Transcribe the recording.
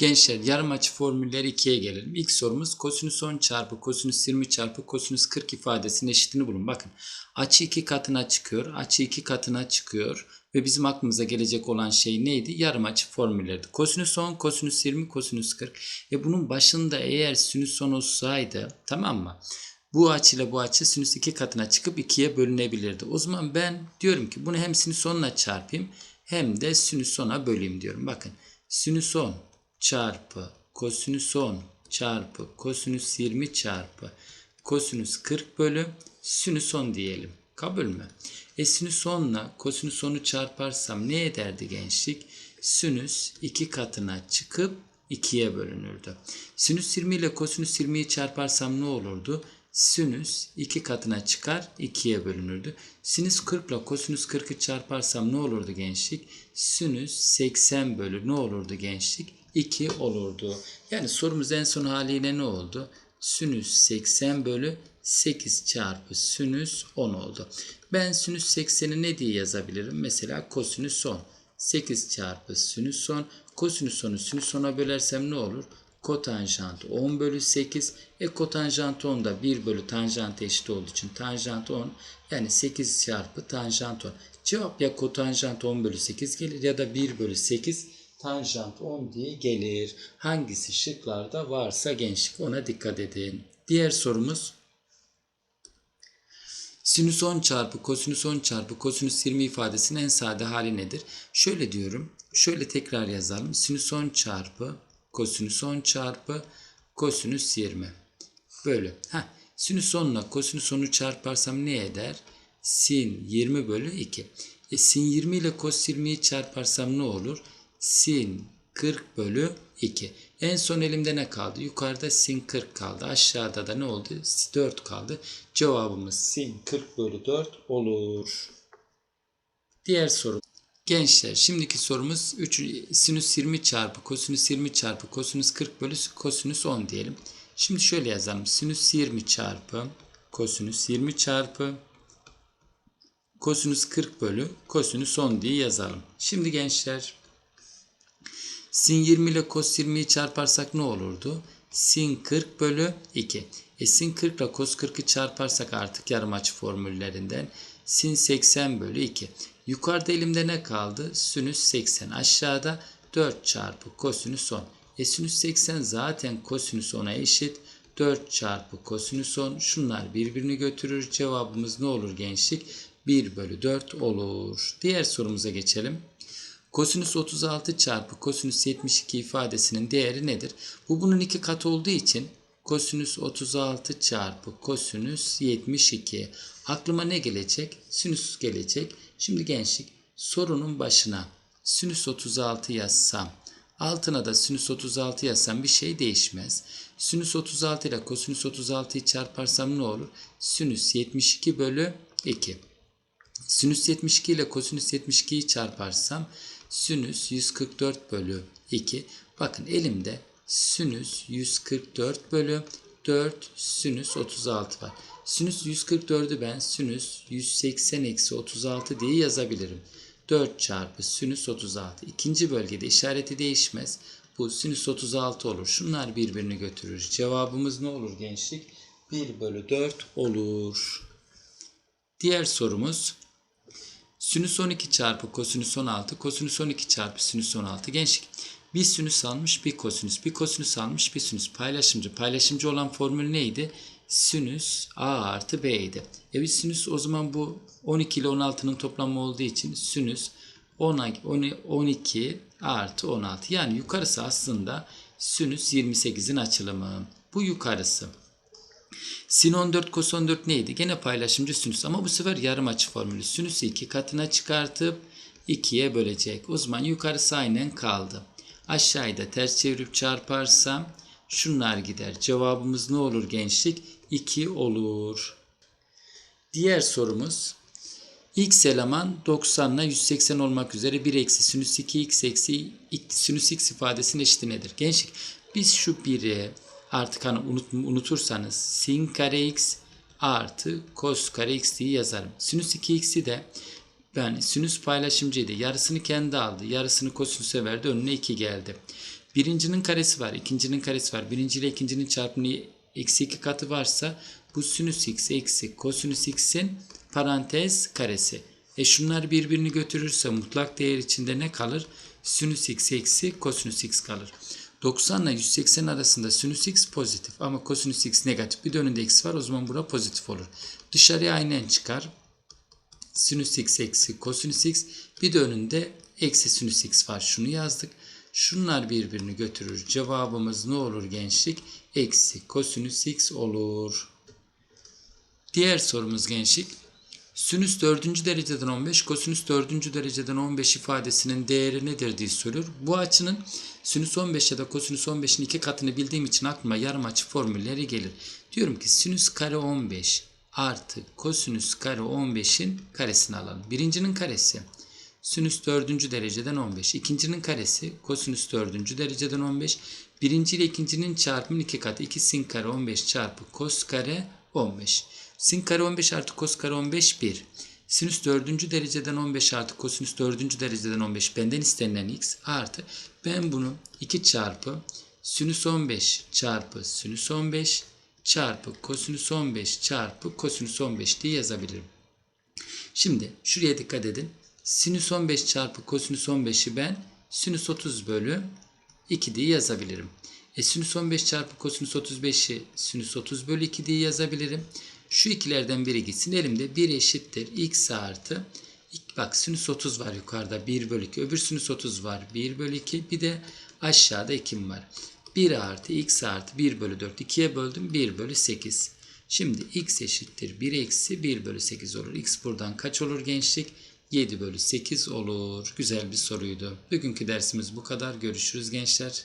Gençler yarım açı formülleri ikiye gelelim. İlk sorumuz kosinüs 10 çarpı kosinüs 20 çarpı kosinüs 40 ifadesinin eşitini bulun. Bakın açı iki katına çıkıyor. Açı iki katına çıkıyor. Ve bizim aklımıza gelecek olan şey neydi? Yarım açı formüllerdi. Kosinüs 10, kosinüs 20, kosinüs 40. E bunun başında eğer sinüs 10 olsaydı tamam mı? Bu açıyla bu açı sinüs iki katına çıkıp ikiye bölünebilirdi. O zaman ben diyorum ki bunu hem sinüs 10'la çarpayım hem de sinüs 10'a böleyim diyorum. Bakın sinüs 10 çarpı kosinüs 10 çarpı kosinüs 20 çarpı kosinüs 40 bölü sinüs 10 diyelim. Kabul mü? E sinüs 10 ile kosinüs 10'u çarparsam ne ederdi gençlik? Sinüs iki katına çıkıp 2'ye bölünürdü. Sinüs 20 ile kosinüs 20'yi çarparsam ne olurdu? Sinüs iki katına çıkar 2'ye bölünürdü. Sinüs 40 ile kosinüs 40'ı çarparsam ne olurdu gençlik? Sinüs 80 bölü ne olurdu gençlik? 2 olurdu. Yani sorumuz en son haliyle ne oldu? Sinüs 80 bölü 8 çarpı sinüs 10 oldu. Ben sinüs 80'i ne diye yazabilirim? Mesela kosinüs 10. 8 çarpı sinüs 10. Kosinüs 10'u sinüs 10'a bölersem ne olur? Kotanjant 10 bölü 8. E kotanjant 10 da 1 bölü tanjant eşit olduğu için tanjant 10. Yani 8 çarpı tanjant 10. Cevap ya kotanjant 10 bölü 8 gelir ya da 1 bölü 8 tanjant 10 diye gelir. Hangisi şıklarda varsa gençlik ona dikkat edin. Diğer sorumuz Sinüs 10 çarpı kosinüs 10 çarpı kosinüs 20 ifadesinin en sade hali nedir? Şöyle diyorum. Şöyle tekrar yazalım. Sinüs 10 çarpı kosinüs 10 çarpı kosinüs 20 bölü. Heh, sinüs 10 ile kosinüs 10'u çarparsam ne eder? Sin 20 bölü 2. E, sin 20 ile kos 20'yi çarparsam ne olur? Sin 40 bölü 2. En son elimde ne kaldı? Yukarıda sin 40 kaldı. Aşağıda da ne oldu? 4 kaldı. Cevabımız sin 40 bölü 4 olur. Diğer soru. Gençler şimdiki sorumuz 3, sinüs 20 çarpı kosinüs 20 çarpı kosinüs 40 bölü kosinüs 10 diyelim. Şimdi şöyle yazalım. Sinüs 20 çarpı kosinüs 20 çarpı kosinüs 40 bölü kosinüs 10 diye yazalım. Şimdi gençler sin 20 ile kos 20'yi çarparsak ne olurdu? Sin 40 bölü 2. E sin 40 ile kos 40'ı çarparsak artık yarım açı formüllerinden sin 80 bölü 2. Yukarıda elimde ne kaldı? Sinüs 80. Aşağıda 4 çarpı kosinüs 10. E sinüs 80 zaten kosinüs 10'a eşit. 4 çarpı kosinüs 10. Şunlar birbirini götürür. Cevabımız ne olur gençlik? 1 bölü 4 olur. Diğer sorumuza geçelim. Kosinüs 36 çarpı kosinüs 72 ifadesinin değeri nedir? Bu bunun iki katı olduğu için kosinüs 36 çarpı kosinüs 72. Aklıma ne gelecek? Sinüs gelecek. Şimdi gençlik sorunun başına sinüs 36 yazsam altına da sinüs 36 yazsam bir şey değişmez. Sinüs 36 ile kosinüs 36'yı çarparsam ne olur? Sinüs 72 bölü 2. Sinüs 72 ile kosinüs 72'yi çarparsam sinüs 144 bölü 2. Bakın elimde sinüs 144 bölü 4 sinüs 36 var. Sinüs 144'ü ben sinüs 180 eksi 36 diye yazabilirim. 4 çarpı sinüs 36. İkinci bölgede işareti değişmez. Bu sinüs 36 olur. Şunlar birbirini götürür. Cevabımız ne olur gençlik? 1 bölü 4 olur. Diğer sorumuz sinüs 12 çarpı kosinüs 16 kosinüs 12 çarpı sinüs 16 gençlik. Bir sinüs almış bir kosinüs bir kosinüs almış bir sinüs paylaşımcı. Paylaşımcı olan formül neydi? Sinüs a artı b idi. E bir sinüs o zaman bu 12 ile 16'nın toplamı olduğu için sinüs 12 artı 16. Yani yukarısı aslında sinüs 28'in açılımı. Bu yukarısı. Sin 14 kos 14 neydi? Gene paylaşımcı sinüs ama bu sefer yarım açı formülü. Sinüsü 2 katına çıkartıp 2'ye bölecek. O zaman yukarısı aynen kaldı. Aşağıya da ters çevirip çarparsam şunlar gider. Cevabımız ne olur gençlik? 2 olur. Diğer sorumuz x eleman 90 ile 180 olmak üzere 1 eksi sinüs 2x eksi sinüs x ifadesinin eşiti nedir? Gençlik biz şu 1'i artık hani unut, unutursanız sin kare x artı kos kare x diye yazarım. Sinüs 2x'i de yani sinüs paylaşımcıydı. Yarısını kendi aldı. Yarısını kosinüse verdi. Önüne 2 geldi. Birincinin karesi var, ikincinin karesi var. Birinci ile ikincinin çarpımı eksi iki katı varsa bu sinüs x eksi kosinüs x'in parantez karesi. E şunlar birbirini götürürse mutlak değer içinde ne kalır? Sinüs x eksi kosinüs x kalır. 90 ile 180 arasında sinüs x pozitif ama kosinüs x negatif. Bir de önünde x var o zaman bura pozitif olur. Dışarıya aynen çıkar. Sinüs x eksi kosinüs x. Bir de önünde eksi sinüs x var. Şunu yazdık. Şunlar birbirini götürür. Cevabımız ne olur gençlik? Eksi kosinüs x olur. Diğer sorumuz gençlik. Sinüs 4. dereceden 15, kosinüs 4. dereceden 15 ifadesinin değeri nedir diye soruyor. Bu açının sinüs 15 ya da kosinüs 15'in iki katını bildiğim için aklıma yarım açı formülleri gelir. Diyorum ki sinüs kare 15 artı kosinüs kare 15'in karesini alalım. Birincinin karesi sinüs 4. dereceden 15. İkincinin karesi kosinüs 4. dereceden 15. Birinci ile ikincinin çarpımının iki katı. 2 sin kare 15 çarpı kos kare 15. Sin kare 15 artı kos kare 15 1. Sinüs 4. dereceden 15 artı kosinüs 4. dereceden 15 benden istenilen x artı ben bunu 2 çarpı sinüs 15 çarpı sinüs 15 çarpı kosinüs 15 çarpı kosinüs 15 diye yazabilirim. Şimdi şuraya dikkat edin. Sinüs 15 çarpı kosinüs 15'i ben sinüs 30 bölü 2 diye yazabilirim. E sinüs 15 çarpı kosinüs 35'i sinüs 30 bölü 2 diye yazabilirim. Şu ikilerden biri gitsin. Elimde 1 eşittir x artı bak sinüs 30 var yukarıda 1 bölü 2. Öbür sinüs 30 var 1 bölü 2. Bir de aşağıda 2 var. 1 artı x artı 1 bölü 4. 2'ye böldüm 1 bölü 8. Şimdi x eşittir 1 eksi 1 bölü 8 olur. x buradan kaç olur gençlik? 7 bölü 8 olur. Güzel bir soruydu. Bugünkü dersimiz bu kadar. Görüşürüz gençler.